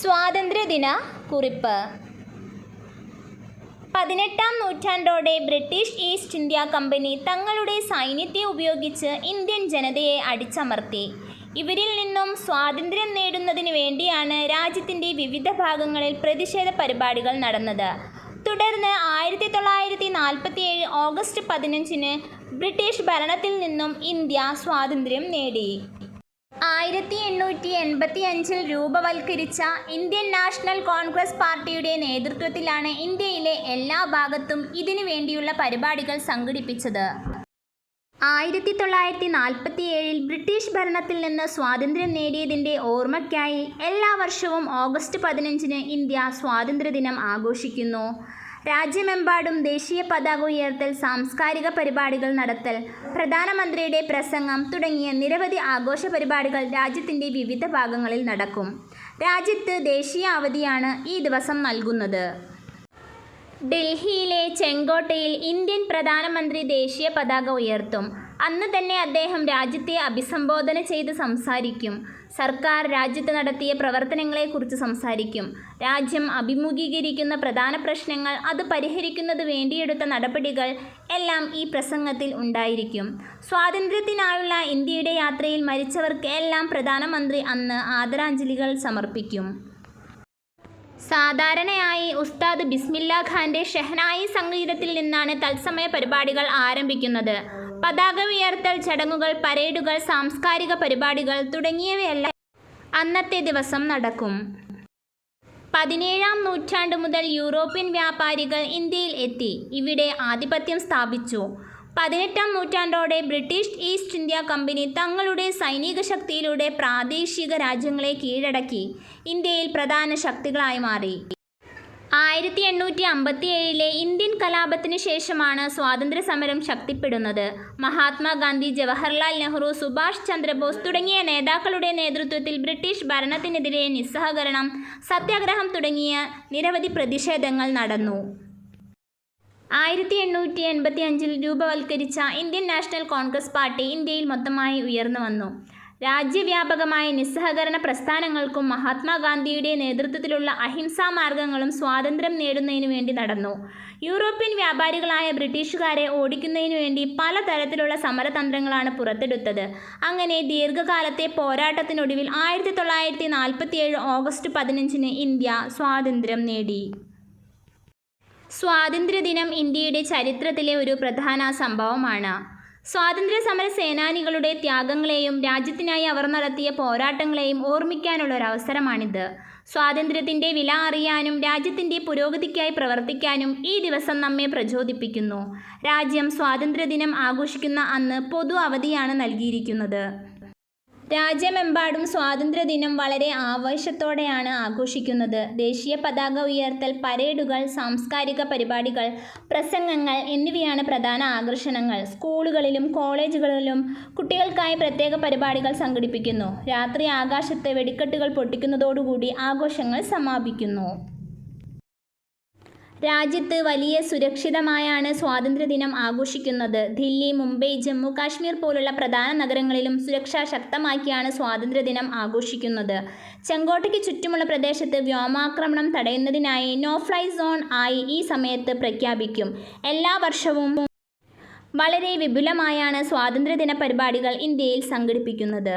സ്വാതന്ത്ര്യദിന കുറിപ്പ്. പതിനെട്ടാം നൂറ്റാണ്ടോടെ ബ്രിട്ടീഷ് ഈസ്റ്റ് ഇന്ത്യ കമ്പനി തങ്ങളുടെ സൈന്യത്തെ ഉപയോഗിച്ച് ഇന്ത്യൻ ജനതയെ അടിച്ചമർത്തി. ഇവരിൽ നിന്നും സ്വാതന്ത്ര്യം നേടുന്നതിന് വേണ്ടിയാണ് രാജ്യത്തിന്റെ വിവിധ ഭാഗങ്ങളിൽ പ്രതിഷേധ പരിപാടികൾ നടന്നത്. തുടർന്ന് ആയിരത്തി തൊള്ളായിരത്തി നാൽപ്പത്തിയേഴ് ഓഗസ്റ്റ് പതിനഞ്ചിന് ബ്രിട്ടീഷ് ഭരണത്തിൽ നിന്നും ഇന്ത്യ സ്വാതന്ത്ര്യം നേടി. ആയിരത്തി എണ്ണൂറ്റി എൺപത്തി അഞ്ചിൽ രൂപവൽക്കരിച്ച ഇന്ത്യൻ നാഷണൽ കോൺഗ്രസ് പാർട്ടിയുടെ നേതൃത്വത്തിലാണ് ഇന്ത്യയിലെ എല്ലാ ഭാഗത്തും ഇതിനു വേണ്ടിയുള്ള പരിപാടികൾ സംഘടിപ്പിച്ചത്. ആയിരത്തി തൊള്ളായിരത്തി നാൽപ്പത്തി ഏഴിൽ ബ്രിട്ടീഷ് ഭരണത്തിൽ നിന്ന് സ്വാതന്ത്ര്യം നേടിയതിന്റെ ഓർമ്മയ്ക്കായി എല്ലാ വർഷവും ഓഗസ്റ്റ് പതിനഞ്ചിന് ഇന്ത്യ സ്വാതന്ത്ര്യദിനം ആഘോഷിക്കുന്നു. രാജ്യമെമ്പാടും ദേശീയ പതാക ഉയർത്തൽ സാംസ്കാരിക പരിപാടികൾ നടത്തൽ പ്രധാനമന്ത്രിയുടെ പ്രസംഗം തുടങ്ങിയ നിരവധി ആഘോഷ പരിപാടികൾ രാജ്യത്തിന്റെ വിവിധ ഭാഗങ്ങളിൽ നടക്കും. രാജ്യത്ത് ദേശീയ അവധിയാണ് ഈ ദിവസം നൽകുന്നത്. ഡൽഹിയിലെ ചെങ്കോട്ടയിൽ ഇന്ത്യൻ പ്രധാനമന്ത്രി ദേശീയ പതാക ഉയർത്തും. അന്ന് തന്നെ അദ്ദേഹം രാജ്യത്തെ അഭിസംബോധന ചെയ്ത് സംസാരിക്കും. സർക്കാർ രാജ്യത്ത് നടത്തിയ പ്രവർത്തനങ്ങളെക്കുറിച്ച് സംസാരിക്കും. രാജ്യം അഭിമുഖീകരിക്കുന്ന പ്രധാന പ്രശ്നങ്ങൾ അത് പരിഹരിക്കുന്നത് വേണ്ടിയെടുത്ത നടപടികൾ എല്ലാം ഈ പ്രസംഗത്തിൽ ഉണ്ടായിരിക്കും. സ്വാതന്ത്ര്യത്തിനായുള്ള ഇന്ത്യയുടെ യാത്രയിൽ മരിച്ചവർക്ക് എല്ലാം പ്രധാനമന്ത്രി അന്ന് ആദരാഞ്ജലികൾ സമർപ്പിക്കും. സാധാരണയായി ഉസ്താദ് ബിസ്മില്ല ഖാന്റെ ഷെഹനായി സംഗീതത്തിൽ നിന്നാണ് തത്സമയ പരിപാടികൾ ആരംഭിക്കുന്നത്. പതാക ഉയർത്തൽ ചടങ്ങുകൾ പരേഡുകൾ സാംസ്കാരിക പരിപാടികൾ തുടങ്ങിയവയെല്ലാം അന്നത്തെ ദിവസം നടക്കും. പതിനേഴാം നൂറ്റാണ്ട് മുതൽ യൂറോപ്യൻ വ്യാപാരികൾ ഇന്ത്യയിൽ എത്തി. ഇവിടെ ആധിപത്യം സ്ഥാപിച്ചു. പതിനെട്ടാം നൂറ്റാണ്ടോടെ ബ്രിട്ടീഷ് ഈസ്റ്റ് ഇന്ത്യ കമ്പനി തങ്ങളുടെ സൈനിക ശക്തിയിലൂടെ പ്രാദേശിക രാജ്യങ്ങളെ കീഴടക്കി. ഇന്ത്യയിൽ പ്രധാന ശക്തികളായി മാറി. ആയിരത്തി എണ്ണൂറ്റി അമ്പത്തി ഏഴിലെ ഇന്ത്യൻ കലാപത്തിന് ശേഷമാണ് സ്വാതന്ത്ര്യസമരം ശക്തിപ്പെടുന്നത്. മഹാത്മാഗാന്ധി ജവഹർലാൽ നെഹ്റു സുഭാഷ് ചന്ദ്രബോസ് തുടങ്ങിയ നേതാക്കളുടെ നേതൃത്വത്തിൽ ബ്രിട്ടീഷ് ഭരണത്തിനെതിരെ നിസ്സഹകരണം സത്യാഗ്രഹം തുടങ്ങിയ നിരവധി പ്രതിഷേധങ്ങൾ നടന്നു. ആയിരത്തി എണ്ണൂറ്റി എൺപത്തി അഞ്ചിൽ രൂപവൽക്കരിച്ച ഇന്ത്യൻ നാഷണൽ കോൺഗ്രസ് പാർട്ടി ഇന്ത്യയിൽ മൊത്തമായി ഉയർന്നു വന്നു. രാജ്യവ്യാപകമായ നിസ്സഹകരണ പ്രസ്ഥാനങ്ങൾക്കും മഹാത്മാഗാന്ധിയുടെ നേതൃത്വത്തിലുള്ള അഹിംസാ മാർഗങ്ങളും സ്വാതന്ത്ര്യം നേടുന്നതിനു വേണ്ടി നടന്നു. യൂറോപ്യൻ വ്യാപാരികളായ ബ്രിട്ടീഷുകാരെ ഓടിക്കുന്നതിനു വേണ്ടി പലതരത്തിലുള്ള സമരതന്ത്രങ്ങളാണ് പുറത്തെടുത്തത്. അങ്ങനെ ദീർഘകാലത്തെ പോരാട്ടത്തിനൊടുവിൽ ആയിരത്തി തൊള്ളായിരത്തി നാൽപ്പത്തിയേഴ് ഓഗസ്റ്റ് പതിനഞ്ചിന് ഇന്ത്യ സ്വാതന്ത്ര്യം നേടി. സ്വാതന്ത്ര്യദിനം ഇന്ത്യയുടെ ചരിത്രത്തിലെ ഒരു പ്രധാന സംഭവമാണ്. സ്വാതന്ത്ര്യ സമര സേനാനികളുടെ ത്യാഗങ്ങളെയും രാജ്യത്തിനായി അവർ നടത്തിയ പോരാട്ടങ്ങളെയും ഓർമ്മിക്കാനുള്ള ഒരു അവസരമാണിത് സ്വാതന്ത്ര്യത്തിന്റെ വില അറിയാനും രാജ്യത്തിന്റെ പുരോഗതിക്കായി പ്രവർത്തിക്കാനും ഈ ദിവസം നമ്മെ പ്രചോദിപ്പിക്കുന്നു. രാജ്യം സ്വാതന്ത്ര്യദിനം ആഘോഷിക്കുന്ന അന്ന് പൊതു അവധിയാണ് നൽകിയിരിക്കുന്നത്. രാജ്യമെമ്പാടും സ്വാതന്ത്ര്യദിനം വളരെ ആവേശത്തോടെയാണ് ആഘോഷിക്കുന്നത്. ദേശീയ പതാക ഉയർത്തൽ പരേഡുകൾ സാംസ്കാരിക പരിപാടികൾ പ്രസംഗങ്ങൾ എന്നിവയാണ് പ്രധാന ആകർഷണങ്ങൾ. സ്കൂളുകളിലും കോളേജുകളിലും കുട്ടികൾക്കായി പ്രത്യേക പരിപാടികൾ സംഘടിപ്പിക്കുന്നു. രാത്രി ആകാശത്ത് വെടിക്കെട്ടുകൾ പൊട്ടിക്കുന്നതോടുകൂടി ആഘോഷങ്ങൾ സമാപിക്കുന്നു. രാജ്യത്ത് വലിയ സുരക്ഷിതമായാണ് സ്വാതന്ത്ര്യദിനം ആഘോഷിക്കുന്നത്. ദില്ലി മുംബൈ ജമ്മു കാശ്മീർ പോലുള്ള പ്രധാന നഗരങ്ങളിലും സുരക്ഷ ശക്തമാക്കിയാണ് സ്വാതന്ത്ര്യദിനം ആഘോഷിക്കുന്നത്. ചെങ്കോട്ടയ്ക്ക് ചുറ്റുമുള്ള പ്രദേശത്ത് വ്യോമാക്രമണം തടയുന്നതിനായി നോ ഫ്ലൈ സോൺ ആയി ഈ സമയത്ത് പ്രഖ്യാപിക്കും. എല്ലാ വർഷവും വളരെ വിപുലമായാണ് സ്വാതന്ത്ര്യദിന പരിപാടികൾ ഇന്ത്യയിൽ സംഘടിപ്പിക്കുന്നത്.